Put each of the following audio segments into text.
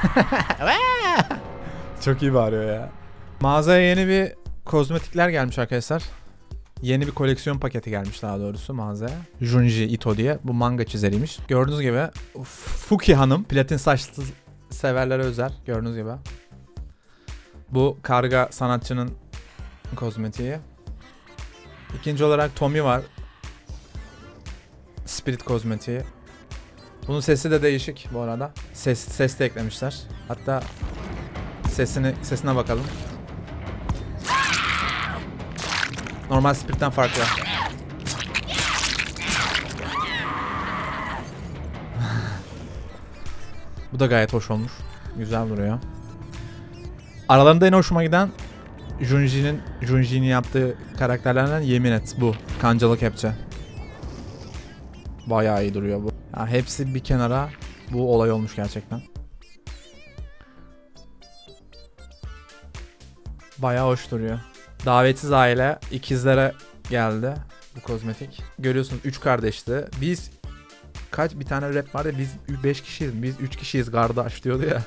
Çok iyi bağırıyor ya. Mağazaya yeni bir kozmetikler gelmiş arkadaşlar. Yeni bir koleksiyon paketi gelmiş daha doğrusu mağazaya. Junji Ito diye. Bu manga çizeriymiş. Gördüğünüz gibi Fuki Hanım. Platin saçlı severlere özel. Gördüğünüz gibi. Bu karga sanatçının kozmetiği. İkinci olarak Tommy var. Spirit kozmetiği. Bunun sesi de değişik bu arada. Ses ses de eklemişler. Hatta sesini sesine bakalım. Normal Spirit'ten farklı. Bu da gayet hoş olmuş. Güzel duruyor. Aralarında en hoşuma giden Junji'nin Junji'nin yaptığı karakterlerden yemin et bu. Kancalı kepçe. Bayağı iyi duruyor bu. Ya hepsi bir kenara bu olay olmuş gerçekten. Bayağı hoş duruyor. Davetsiz aile ikizlere geldi bu kozmetik. Görüyorsunuz 3 kardeşti. Biz kaç bir tane rap vardı biz 5 kişiyiz. Biz 3 kişiyiz kardeş diyordu ya.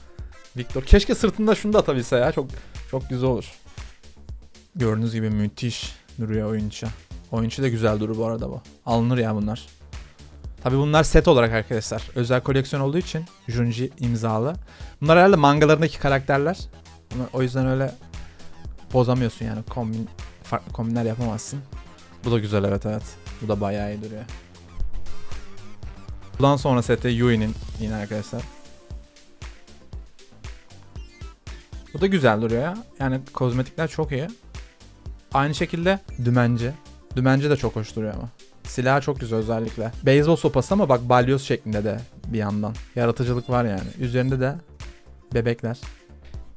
Victor keşke sırtında şunu da atabilse ya. Çok çok güzel olur. Gördüğünüz gibi müthiş duruyor oyuncu. Oyuncu da güzel durur bu arada bu. Alınır ya bunlar. Tabi bunlar set olarak arkadaşlar. Özel koleksiyon olduğu için Junji imzalı. Bunlar herhalde mangalarındaki karakterler. O yüzden öyle bozamıyorsun yani. Kombin, farklı kombinler yapamazsın. Bu da güzel evet evet. Bu da bayağı iyi duruyor. Bundan sonra sette Yui'nin yine arkadaşlar. Bu da güzel duruyor ya. Yani kozmetikler çok iyi. Aynı şekilde dümenci. Dümenci de çok hoş duruyor ama. Silahı çok güzel özellikle. Beyzbol sopası ama bak balyoz şeklinde de bir yandan. Yaratıcılık var yani. Üzerinde de bebekler.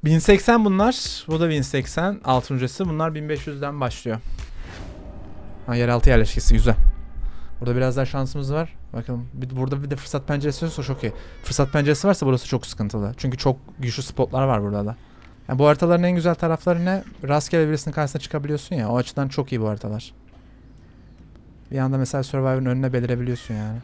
1080 bunlar. Bu da 1080. Altıncısı. Bunlar 1500'den başlıyor. Ha, yeraltı yerleşkesi güzel. Burada biraz daha şansımız var. Bakın bir, burada bir de fırsat penceresi olursa çok iyi. Fırsat penceresi varsa burası çok sıkıntılı. Çünkü çok güçlü spotlar var burada da. Yani bu haritaların en güzel tarafları ne? Rastgele birisinin karşısına çıkabiliyorsun ya. O açıdan çok iyi bu haritalar. Bir anda mesela Survivor'ın önüne belirebiliyorsun yani.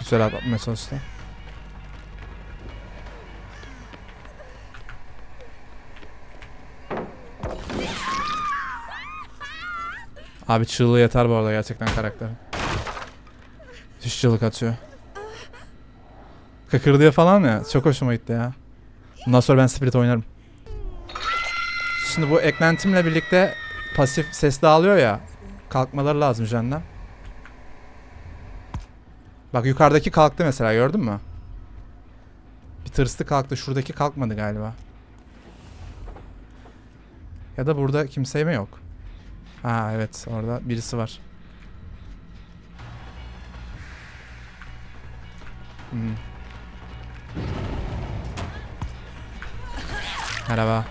Güzel atlatmaya çalıştı. Abi çığlığı yeter bu arada gerçekten karakterin. Düş çığlık atıyor. Kıkırdıyor falan ya. Çok hoşuma gitti ya. Bundan sonra ben Spirit oynarım. Şimdi bu eklentimle birlikte pasif ses dağılıyor ya. Kalkmaları lazım jenden. Bak yukarıdaki kalktı mesela gördün mü? Bir tırstı kalktı. Şuradaki kalkmadı galiba. Ya da burada kimse mi yok? Ha evet orada birisi var. Hmm. Merhaba.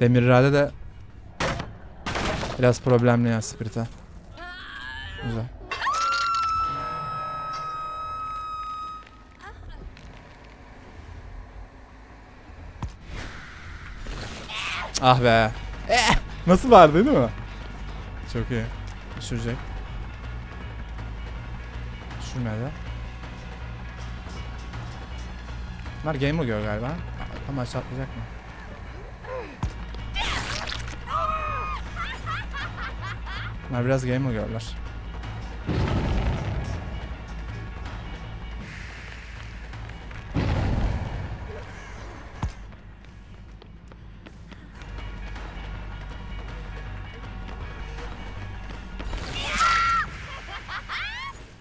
Demir irade de biraz problemli ya Spirit'e. Güzel. Ah be. Eh, nasıl vardı değil mi? Çok iyi. Düşürecek. Düşürmedi. Bunlar game oluyor galiba. Ama çatlayacak mı? Bunlar biraz game oluyorlar.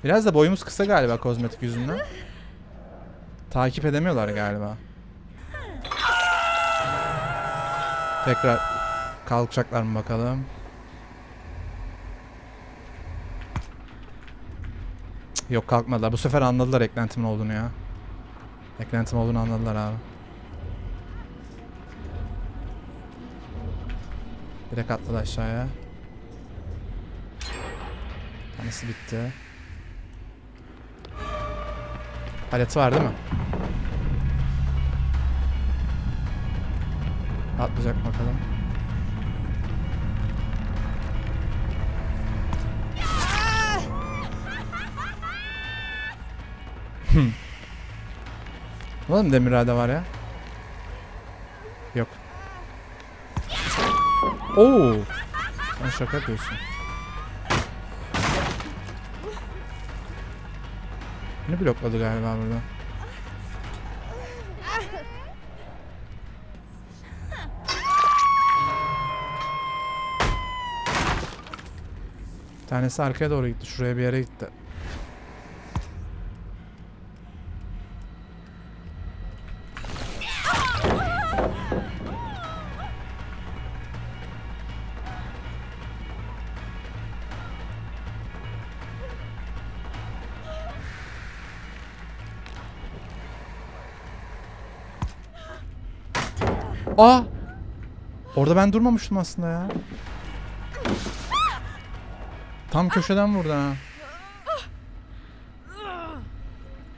Biraz da boyumuz kısa galiba kozmetik yüzünden. Takip edemiyorlar galiba. Tekrar kalkacaklar mı bakalım. Yok kalkmadılar. Bu sefer anladılar eklentimin olduğunu ya. Eklentim olduğunu anladılar abi. Direkt atladı aşağıya. Tanesi bitti. Paleti var değil mi? Atlayacak bakalım. Oğlum demir irade var ya. Yok. Oo. Sen şaka yapıyorsun. Beni blokladı galiba burada. Bir tanesi arkaya doğru gitti. Şuraya bir yere gitti. Aa! Orada ben durmamıştım aslında ya. Tam köşeden vurdu ha.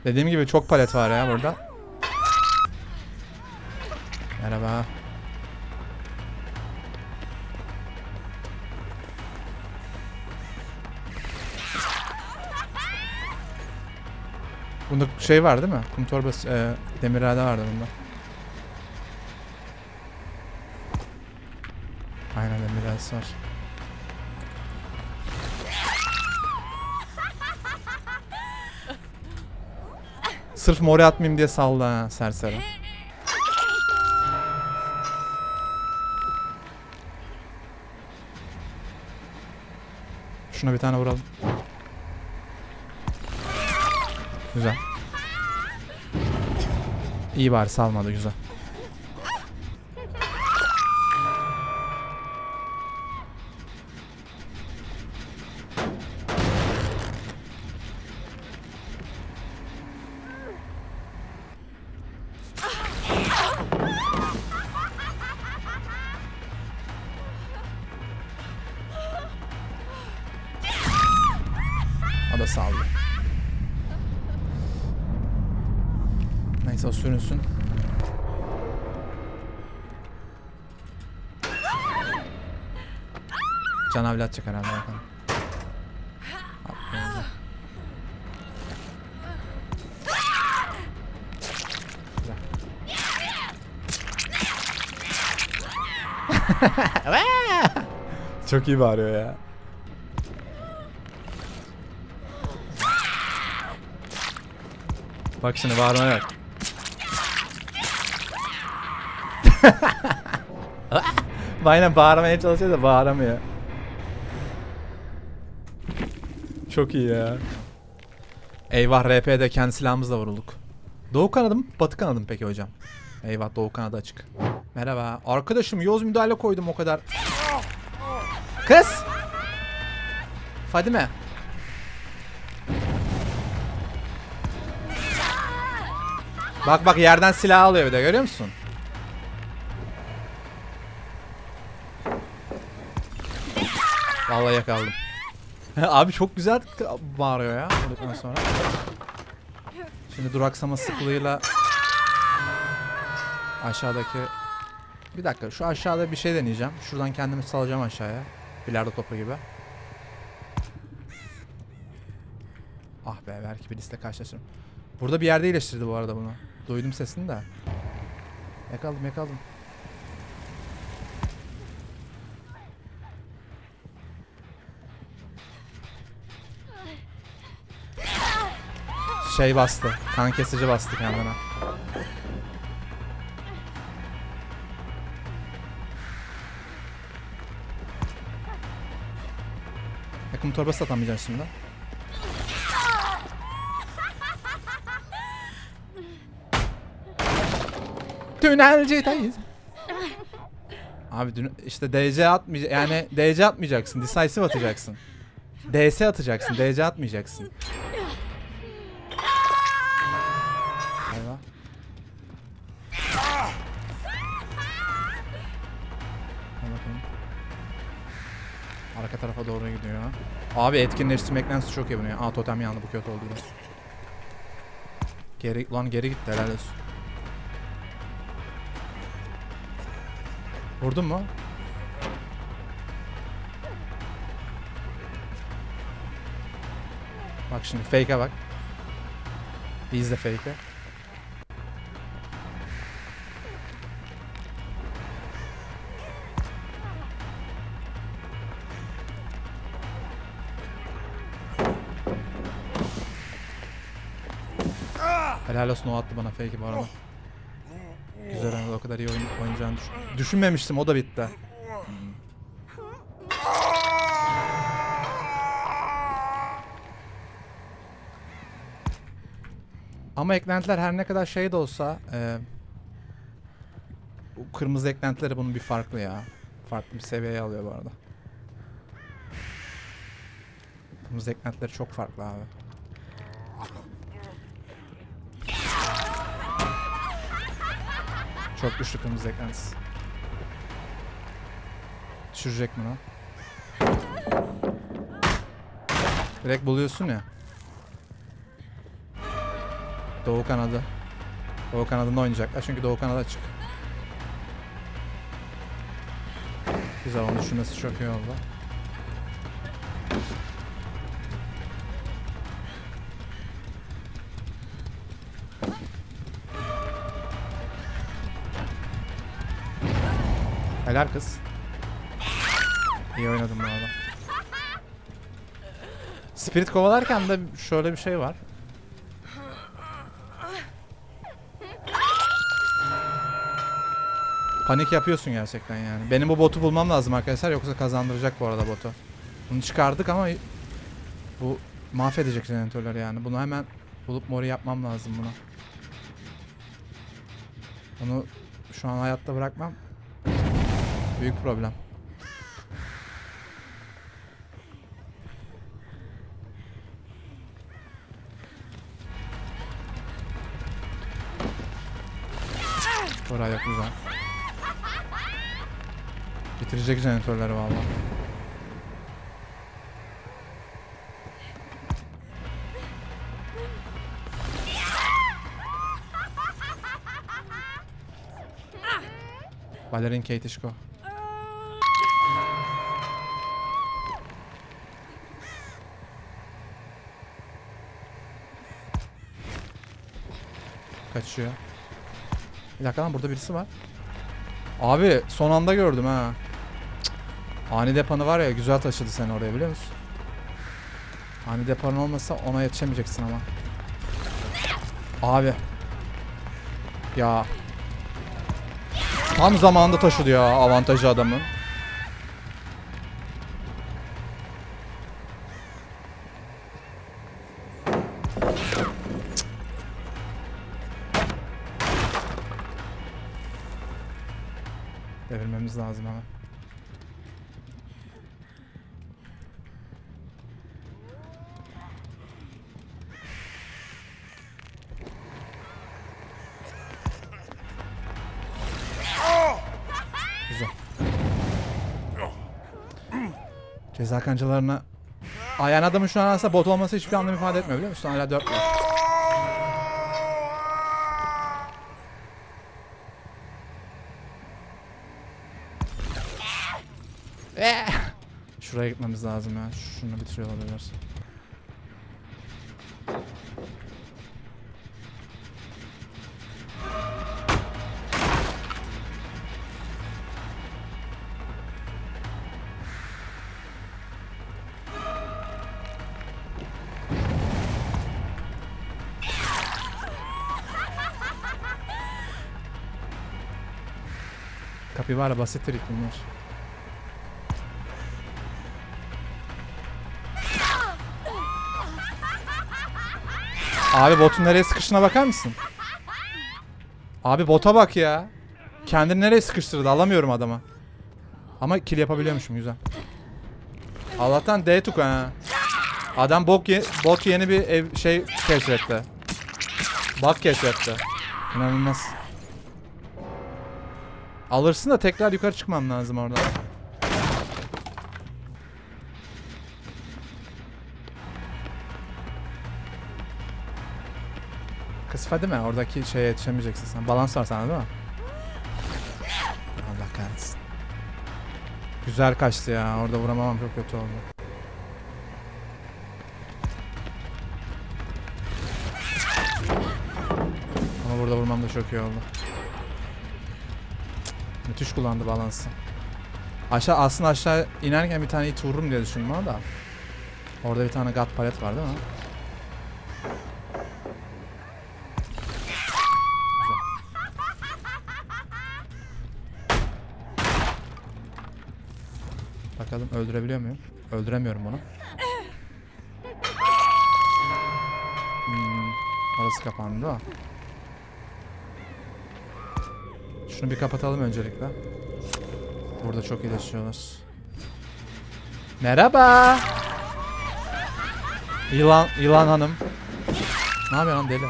Dediğim gibi çok palet var ya burada. Merhaba. Bunda şey var değil mi? Kum torbası, e, demirhane vardı bunda. Demirhanesi var. Sırf mori atmayayım diye saldı ha serseri. Şuna bir tane vuralım. Güzel. İyi bari salmadı güzel. O da saldı. Neyse o sürünsün. Can avli atacak herhalde bakalım. Çok iyi bağırıyor ya. Bak şimdi bağırmaya bak. Aynen bağırmaya çalışıyor da bağıramıyor. Çok iyi ya. Eyvah RP'de kendi silahımızla vurulduk. Doğu kanadı mı? Batı kanadı mı peki hocam? Eyvah doğu kanadı açık. Merhaba. Arkadaşım yoz müdahale koydum o kadar. Kız! Fadime. Bak bak yerden silah alıyor bir de görüyor musun? Vallahi yakaladım. Abi çok güzel bağırıyor ya vurduktan sonra. Şimdi duraksama sıklığıyla aşağıdaki bir dakika şu aşağıda bir şey deneyeceğim. Şuradan kendimi salacağım aşağıya. Bilardo topu gibi. Ah be belki bir liste karşılaşırım. Burada bir yerde iyileştirdi bu arada bunu. Duydum sesini de. Yakaladım yakaladım. Şey bastı. Kan kesici bastı kendine. Yakın torbası atamayacaksın şimdi. Tünelcideyiz. Abi dün işte DC atmayacak yani DC atmayacaksın. Decisive atacaksın. DS atacaksın. DC atmayacaksın. Eyvah. Arka tarafa doğru gidiyor. Abi etkinleştirmekten su çok yapıyor. Aa totem yandı bu kötü oldu. Geri, lan geri gitti helal. Vurdun mu? Bak şimdi fake'e bak. Bir izle fake'e. Helal olsun o attı bana fake'i bu arada. Kadar iyi oyun, oynayacağını düşün- düşünmemiştim o da bitti. Ama eklentiler her ne kadar şey de olsa e, bu kırmızı eklentileri bunun bir farklı ya. Farklı bir seviyeye alıyor bu arada. Kırmızı eklentileri çok farklı abi. Çok güçlü kırmızı eklentisi. Düşürecek mi lan? Direkt buluyorsun ya. Doğu kanadı. Doğu kanadında oynayacaklar çünkü Doğu kanadı açık. Güzel onu düşünmesi çok iyi oldu. Helal kız. İyi oynadın bu arada. Spirit kovalarken de şöyle bir şey var. Panik yapıyorsun gerçekten yani. Benim bu botu bulmam lazım arkadaşlar yoksa kazandıracak bu arada botu. Bunu çıkardık ama bu mahvedecek jeneratörleri yani. Bunu hemen bulup mori yapmam lazım buna. Bunu şu an hayatta bırakmam büyük problem. Oraya güzel. Bitirecek jeneratörleri valla. Balerin Kate Işko. Kaçıyor. Bir dakika lan burada birisi var. Abi son anda gördüm ha. Cık. Ani depanı var ya güzel taşıdı seni oraya biliyor musun? Ani depanın olmasa ona yetişemeyeceksin ama. Abi. Ya. Tam zamanında taşıdı ya avantajı adamın. Lazım hemen. Güzel. Ceza kancalarına yani adamın şu an aslında bot olması hiçbir anlam ifade etmiyor biliyor musun? Hala 4 var. Eh! Şuraya gitmemiz lazım ya. Şunu bitiriyor olabilir. Kapibara basit trik Abi botun nereye sıkıştığına bakar mısın? Abi bota bak ya. Kendini nereye sıkıştırdı alamıyorum adamı. Ama kill yapabiliyormuşum güzel. Allah'tan D tuk ha. Adam bok ye bot yeni bir ev şey keşfetti. Bak keşfetti. İnanılmaz. Alırsın da tekrar yukarı çıkmam lazım oradan. Fadime oradaki şeye yetişemeyeceksin sen. Balans var sende değil mi? Allah kahretsin. Güzel kaçtı ya. Orada vuramamam çok kötü oldu. Ama burada vurmam da çok iyi oldu. Müthiş kullandı balansı. Aşağı aslında aşağı inerken bir tane it vururum diye düşündüm ama da. Orada bir tane gat palet var değil mi? Bakalım öldürebiliyor muyum? Öldüremiyorum bunu. Hmm, orası kapandı? Şunu bir kapatalım öncelikle. Burada çok iyileşiyorlar. Merhaba. Yılan, yılan hanım. Ne yapıyorsun lan deli?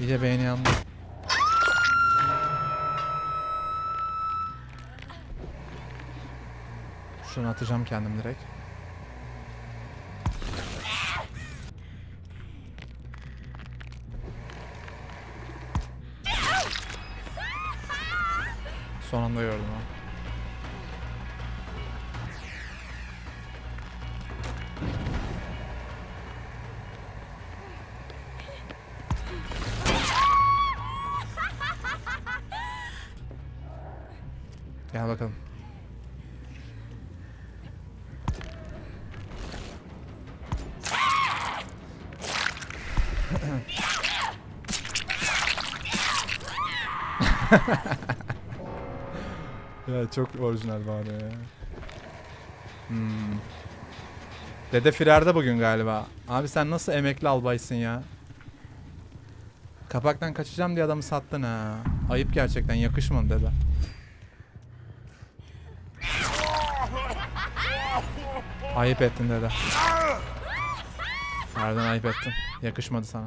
İyice beyni yandı. Şunu atacağım kendim direkt. Son anda gördüm ha. Ya çok orijinal var ya. Hmm. Dede firarda bugün galiba. Abi sen nasıl emekli albaysın ya? Kapaktan kaçacağım diye adamı sattın ha. Ayıp gerçekten yakışmadı dede. Ayıp ettin dede. Harbiden ayıp ettin. Yakışmadı sana.